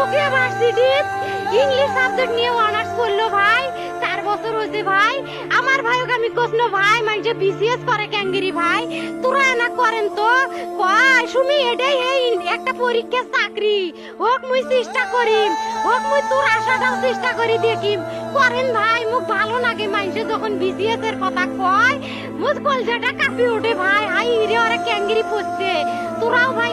ভাই Rukiya varsity English subject নিয়ে honours করল ভাই, চার বছর হয়েছে ভাই। আমার ভাইকে আমি কোসনো ভাই মানে বিসিএস করে ক্যাঙ্গিরি ভাই। তোরা না করেন তো? কয়, সুমি, এটাই এই একটা পরীক্ষা চাকরি। হোক মুই চেষ্টা করিম, হোক মুই তোর আশাটাও চেষ্টা করি দেখিম। করেন ভাই মুখ ভালো লাগে মানুষে যখন বিসিএস এর কথা কয়। মুখ কলজাটা কাঁপি ওঠে ভাই। হাই রে ওরা ক্যাঙ্গিরি পড়ছে। তোরাও ভাই